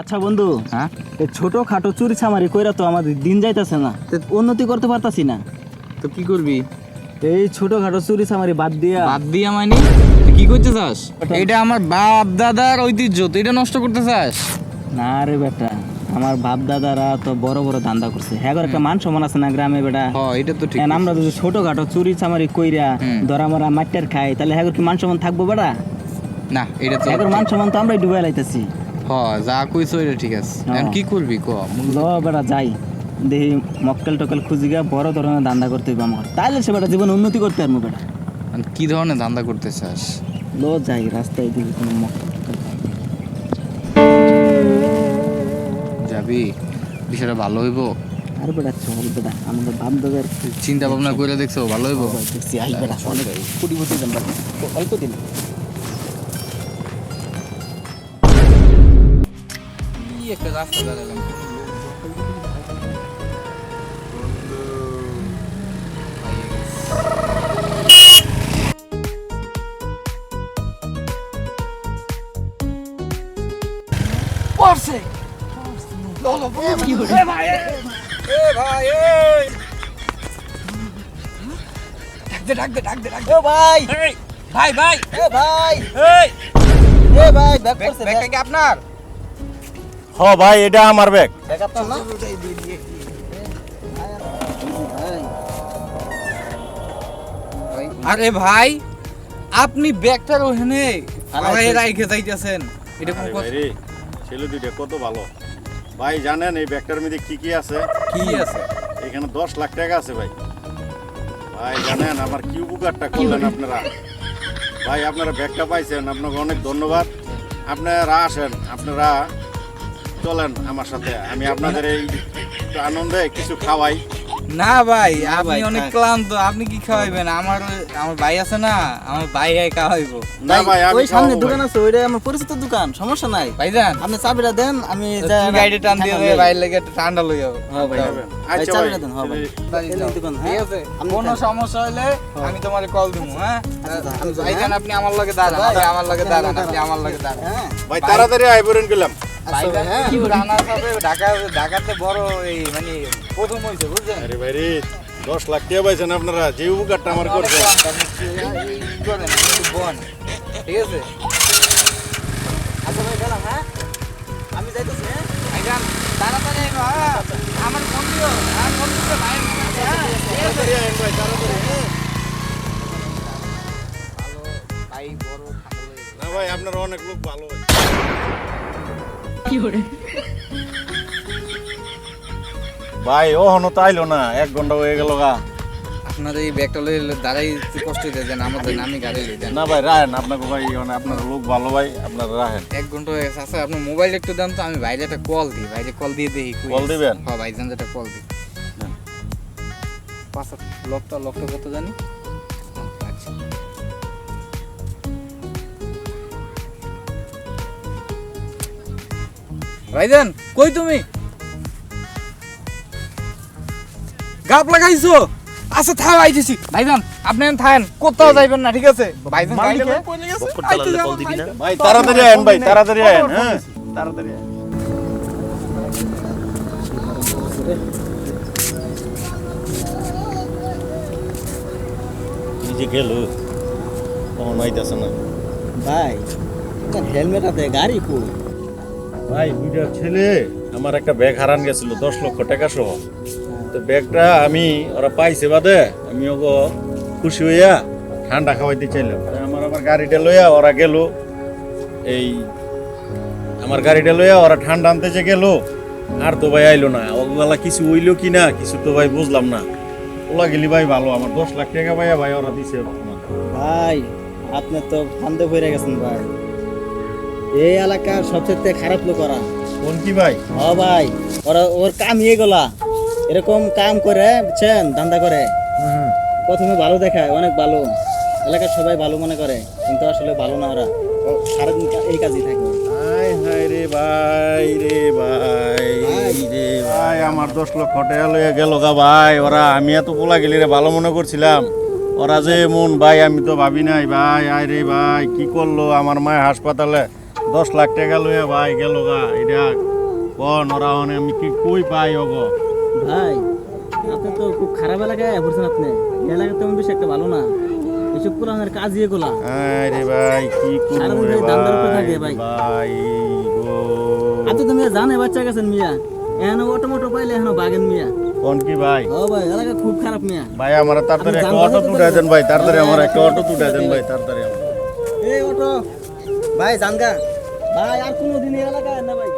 আচ্ছা বন্ধু হ্যাঁ? ছোট খাটো চুরি চামারি কইরা তো আমাদের দিন যাইতাছে না। উন্নতি করতে পারতাছি না। তো কি করবি? এই ছোট খাটো চুরি চামারি বাদ দিয়া। বাদ দিয়া মানে কি করতে চাস এটা আমার বাপ দাদার ঐতিহ্য তুই এটা নষ্ট করতে চাস না রে বেটা আমার বাপ দাদারা তো বড় বড় ধান্দা করছে। হ্যাঁ একটা মান সম্মান আছে না গ্রামে বেটা? এটা তো ঠিক আমরা যদি ছোট খাটো চুরি চামারি কইরা। ধরা মরা মাটির খাই তাহলে হ্যাঁ কি মান সম্মান থাকব বেটা? না এটা তো হ্যাঁ মান সম্মান তো আমরাই ডুবাই লাইতেছি। হ যা কইছো এটা ঠিক আছে। এখন কি করবি ক? ল বেটা যাই। দেখি মক্কেল টক্কেল খুঁজি গিয়া বড় ধরনের ধান্দা করতে হইব আমার। তাহলে সে বেটা জীবনে উন্নতি করতে পারব বেটা। কি ধরনের ধান্দা করতে চাস? লো যাই রাস্তায় দিকে কোনো মক্কেল যাবি? বিষয়টা ভালো হইব? আর বেটা চল বেটা আমাদের বাপ দাদার চিন্তা ভাবনা করে দেখছ ভালো হইব? দেখছি আই বেটা অনেক কোটিপতি দাম অল্প দিন। কি একটা রাস্তা দাঁড়ালাম ও ভাই ভাই ভাই এ ভাই এই এ ভাই ব্যাগ করছে ব্যাগ কি আপনার হ ভাই এটা আমার ব্যাগ আরে ভাই আপনি ব্যাগটার ওখানে। রাইখে যাইতেছেন। এটা ছেলে দুইটা কত ভালো। ভাই জানেন এই ব্যাগটার মধ্যে কি কি আছে? কি আছে? এখানে দশ লাখ টাকা আছে ভাই। ভাই জানেন আমার কি উপকারটা করলেন আপনারা? ভাই আপনারা ব্যাগটা পাইছেন আপনাকে অনেক ধন্যবাদ। আপনারা আসেন আপনারা চলেন আমার সাথে। আমি আপনাদের এই আনন্দে কিছু খাওয়াই। না ভাই আপনি অনেক ক্লান্ত আপনি কি খাওয়াইবেন? আমার আমার ভাই আছে না আমার ভাই আই খাওয়াইবো। না ভাই আমি ওই সামনে দোকান আছে ওইটা আমার পরিচিত দোকান সমস্যা নাই। ভাইজান আপনি চাবিটা দেন আমি তুমি গাড়ি টান দিয়ে দেবে ভাই লেগে ঠান্ডা লই যাব হ্যাঁ ভাই। আচ্ছা চাবিটা ভাই দেন হ্যাঁ ভাই। এই দোকান, ঠিক হ্যাঁ? আছে কোনো। সমস্যা হলে আমি তোমারে কল দিব হ্যাঁ? আচ্ছা, আমি ভাইজান হ্যাঁ? আপনি আমার লগে দাঁড়ান ভাই, আমার লগে দাঁড়ান আমার আপনি আমার লগে দাঁড়ান। হ্যাঁ। ভাই তাড়াতাড়ি আইবরেন গেলাম। হ্যাঁ। ঢাকাতে বড় এই মানে প্রথম হইছে বুঝছেন? আরে ভাই রে দশ লাখ টাকা পাইছেন আপনারা যে উপকারটা আমার করছেন। করেন ঠিক আছে? আচ্ছা ভাই গেলাম হ্যাঁ? আমি যাইতেছি হ্যাঁ? তাড়াতাড়ি হ্যাঁ? আমার ফোন আর ফোন ভাই হ্যাঁ? ভাই তাড়াতাড়ি। ভালো ভাই বড় না ভাই আপনারা অনেক লোক ভালো। ভাই ভাই ও হনো তো আইলো না এক ঘণ্টা হয়ে গেল গা। আপনার এই ব্যাগটা লইলে দাঁড়াই কষ্ট হইতে দেন আমাদের আমি গাড়ি লই দেন। না ভাই রাহেন আপনাকে ভাই মানে আপনার লোক ভালো ভাই আপনার রাহেন। এক ঘণ্টা হয়ে গেছে আচ্ছা আপনার মোবাইল একটু দেন তো আমি বাইরে একটা কল দিই বাইরে কল দিয়ে দেখি কল দিবেন? হ্যাঁ ভাইজান যেটা কল দিই। পাঁচ লকটা লকটা কত জানি? ভাইজান কই তুমি? গাপ লাগাইছো? আচ্ছা থাও আইতেছি। ভাইজান আপনি থাকেন কোথাও যাইবেন না ঠিক আছে? ভাইজান। ভাই তাড়াতাড়ি আইন ভাই তাড়াতাড়ি আইন হ্যাঁ? তাড়াতাড়ি আইন যে গেল? তখন আইতেছে না। ভাই হেলমেট আছে গাড়ি কই? ভাই, দুইটা ছেলে, আমার একটা ব্যাগ হারান গেছিল, দশ লক্ষ টাকা সহ। তো ব্যাগটা আমি, ওরা পাইছে বাদে, আমি ওগো খুশি হইয়া ঠান্ডা খাওয়াইতে চাইলাম। আমার আমার গাড়িটা লইয়া ওরা গেল। এই, আমার গাড়িটা লইয়া ওরা ঠান্ডা আনতে যে গেল। আর তো ভাই আইলো না। ওগুলা কিছু হইল কি না, কিছু তো ভাই বুঝলাম না। ওলা গেলি ভাই ভালো, আমার দশ লাখ টাকা ভাইয়া ভাই ওরা দিছে। ভাই, আপনি তো ফান্দে পড়ে গেছেন ভাই। এই এলাকার সবচেয়ে খারাপ লোক ওরা। কোন কি ভাই? ও ভাই ওরা ওর কাম ইয়ে গলা। এরকম কাম করে বুঝছেন? ধান্দা করে। প্রথমে ভালো দেখায় অনেক ভালো। এলাকার সবাই ভালো মনে করে কিন্তু আসলে ভালো না ওরা। সারাদিন এই কাজই থাকে। হাই হাই রে ভাই রে ভাই রে ভাই আমার দশ লক্ষ টাকা লইয়া গেল গা ভাই ওরা। আমি এত পোলা গেলি রে ভালো মনে করছিলাম। ওরা যে মন ভাই আমি তো ভাবি নাই ভাই আয় রে ভাই কি করল আমার মায়ের হাসপাতালে? দশ লাখ টাকা লইয়া ভাই গেল গা এটা কোন ওরা আমি কি কই পাই ওগ? ভাই আপনি তো খুব খারাপ এলাকায় পড়ছেন আপনি। এলাকা তেমন বেশি একটা ভালো না। এসব কোরআনের কাজ ইয়ে গোলা। আরে ভাই কি করব রে ভাই? ভাই। গো। আপনি তো মিয়া জানে বাচ্চা গেছেন মিয়া। এখানে অটো মোটো পাইলে এখানে বাগেন মিয়া। কোন কি ভাই? ও ভাই এলাকা খুব খারাপ মিয়া। ভাই আমার তাড়াতাড়ি একটা অটো তো তুলে দেন ভাই তাড়াতাড়ি আমার একটা হ্যাঁ, অটো তুলে দেন ভাই। তাড়াতাড়ি আমার। এই অটো। ভাই জানগা। ভাই আর কোনো দিন এলাকায় না ভাই।